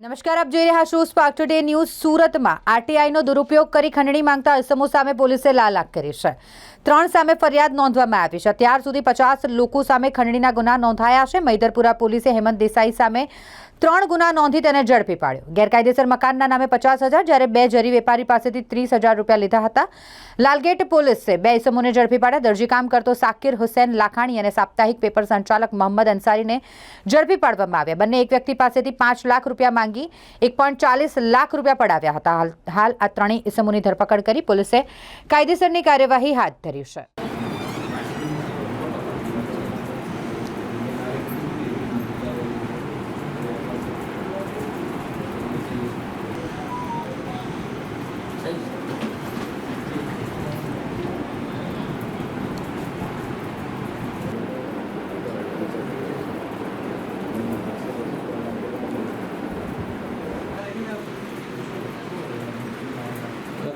નમસ્કાર, આપ જોઈ રહ્યા છો સ્પાર્ક ટુડે ન્યૂઝ સુરતમાં આરટીઆઈનો દુરુપયોગ કરી ખંડણી માંગતા અસમો સામે પોલીસે લાલાક કરી છે. ત્રણ સામે ફરિયાદ નોંધવામાં આવી છે. ત્યાર સુધી પચાસ લોકો સામે ખંડણીના ગુના નોંધાયા છે. મૈદરપુરા પોલીસે હેમંત દેસાઈ સામે ત્રણ ગુના નોંધી તેને ઝડપી પાડ્યો. ગેરકાયદેસર મકાનના નામે પચાસ હજાર જ્યારે બે જરી વેપારી પાસેથી ત્રીસ હજાર રૂપિયા લીધા હતા. લાલગેટ પોલીસે બે ઇસમોને ઝડપી પાડ્યા. દરજી કામ કરતો સાકિર હુસેન લાખાણી અને સાપ્તાહિક પેપર સંચાલક મોહમ્મદ અંસારીને ઝડપી પાડવામાં આવ્યા. બંને એક વ્યક્તિ પાસેથી પાંચ લાખ રૂપિયા માંગી એક પોઈન્ટ ચાલીસ લાખ રૂપિયા પડાવ્યા હતા. હાલ હાલ આ ત્રણેય ઇસમોની ધરપકડ કરી પોલીસે કાયદેસરની કાર્યવાહી હાથ ધરી છે.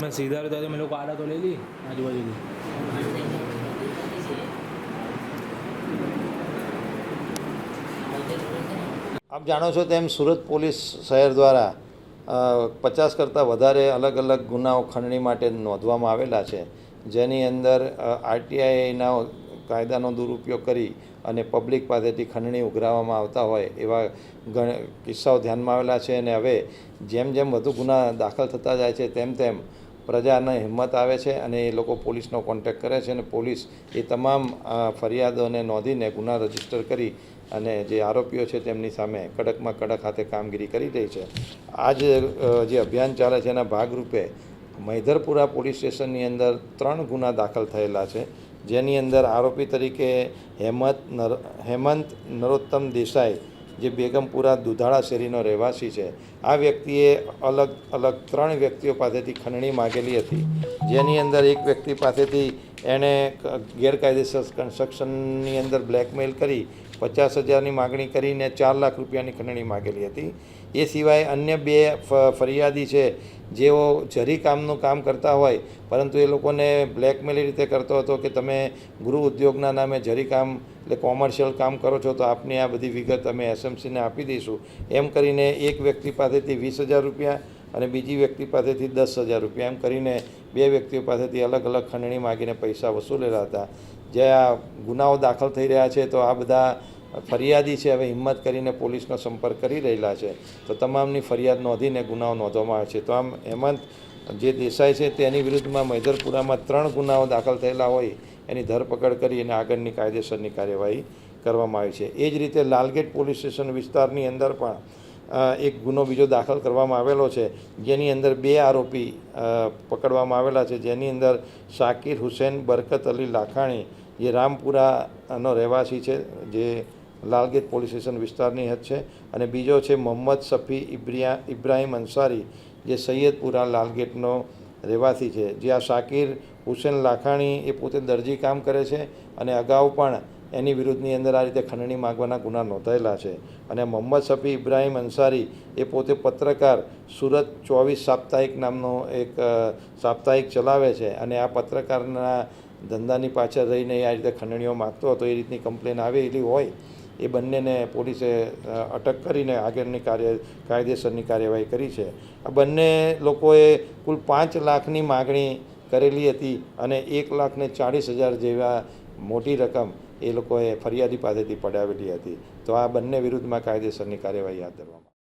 મેં સીધા રહેતા તો મેં લોકો આડા તો લઈ લી આજુબાજુથી. આપ જાણો છો તેમ સુરત પોલીસ શહેર દ્વારા પચાસ કરતાં વધારે અલગ અલગ ગુનાઓ ખંડણી માટે નોંધવામાં આવેલા છે. જેની અંદર આરટીઆઈના કાયદાનો દુરુપયોગ કરી અને પબ્લિક પાસેથી ખંડણી ઉઘરાવવામાં આવતા હોય એવા ઘણા કિસ્સાઓ ધ્યાનમાં આવેલા છે અને હવે જેમ જેમ વધુ ગુના દાખલ થતા જાય છે તેમ તેમ પ્રજાને હિંમત આવે છે અને એ લોકો પોલીસનો કોન્ટેક્ટ કરે છે અને પોલીસ એ તમામ ફરિયાદોને નોંધીને ગુના રજિસ્ટર કરી અને જે આરોપીઓ છે તેમની સામે કડકમાં કડક હાથે કામગીરી કરી રહી છે. આ જે અભિયાન ચાલે છે એના ભાગરૂપે મૈધરપુરા પોલીસ સ્ટેશનની અંદર ત્રણ ગુના દાખલ થયેલા છે. જેની અંદર આરોપી તરીકે હેમંત નર, હેમંત નરોત્તમ દેસાઈ, જે બેગમપુરા દુધાળા શેરીનો રહેવાસી છે, આ વ્યક્તિએ અલગ અલગ ત્રણ વ્યક્તિઓ પાસેથી ખંડણી માગેલી હતી. જેની અંદર એક વ્યક્તિ પાસેથી એણે ગેરકાયદેસર કન્સ્ટ્રક્શનની અંદર બ્લેકમેલ કરી, પચાસ હજારની માગણી કરીને ચાર લાખ રૂપિયાની ખંડણી માગેલી હતી. એ સિવાય અન્ય બે ફરિયાદી છે, જેઓ જરી કામનું કામ કરતા હોય, પરંતુ એ લોકોને બ્લેકમેલ રીતે કરતો હતો કે તમે ગૃહ ઉદ્યોગના નામે જરી કામ, એટલે કોમર્શિયલ કામ કરો છો, તો આપની આ બધી વિગત અમે એસએમસીને આપી દઈશું. એમ કરીને એક વ્યક્તિ પાસેથી વીસ હજાર રૂપિયા અને બીજી વ્યક્તિ પાસેથી દસ હજાર રૂપિયા. એમ કરીને બે વ્યક્તિઓ પાસેથી અલગ અલગ ખંડણી માગીને પૈસા વસૂલેલા હતા. જે આ ગુનાઓ દાખલ થઈ રહ્યા છે, તો આ બધા ફરિયાદી છે, હવે હિંમત કરીને પોલીસનો સંપર્ક કરી રહેલા છે. તો તમામની ફરિયાદ નોંધીને ગુનાઓ નોંધવામાં આવે છે. તો આમ હેમંત જે દેસાઈ છે, તેની વિરુદ્ધમાં મૈદરપુરામાં ત્રણ ગુનાઓ દાખલ થયેલા હોય, એની ધરપકડ કરી અને આગળની કાયદેસરની કાર્યવાહી કરવામાં આવી છે. એ જ રીતે લાલગેટ પોલીસ સ્ટેશન વિસ્તારની અંદર પણ એક ગુનો બીજો દાખલ કરવામાં આવેલો છે. જેની અંદર બે આરોપી પકડવામાં આવેલા છે. જેની અંદર શાકિર હુસેન, બરકત અલી લાખાણી, જે રામપુરાનો રહેવાસી છે, જે લાલગેટ પોલીસ સ્ટેશન વિસ્તારની હદ છે, અને બીજો છે મોહમ્મદ સફી ઇબ્રિયા, ઇબ્રાહિમ અંસારી, જે સૈયદપુરા લાલગેટનો રહેવાસી છે. જે આ શાકિર હુસેન લાખાણી એ પોતે દરજી કામ કરે છે અને અગાઉ પણ એની વિરુદ્ધની અંદર આ રીતે ખંડણી માગવાના ગુના નોંધાયેલા છે. અને મોહમ્મદ શફી ઇબ્રાહિમ અંસારી એ પોતે પત્રકાર સુરત ચોવીસ સાપ્તાહિક નામનો એક સાપ્તાહિક ચલાવે છે. અને આ પત્રકારના ધંધાની પાછળ રહીને આ રીતે ખંડણીઓ માગતો હતો, એ રીતની કમ્પ્લેન આવેલી હોય, એ બંનેને પોલીસે અટક કરીને આગળની કાર્ય, કાયદેસરની કાર્યવાહી કરી છે. આ બંને લોકોએ કુલ પાંચ લાખની માગણી કરેલી હતી અને એક લાખને ચાળીસ હજાર જેવા મોટી રકમ એ લોકોએ ફરિયાદી પાસેથી પડાવેલી હતી. તો આ બંને વિરુદ્ધમાં કાયદેસરની કાર્યવાહી હાથ ધરવામાં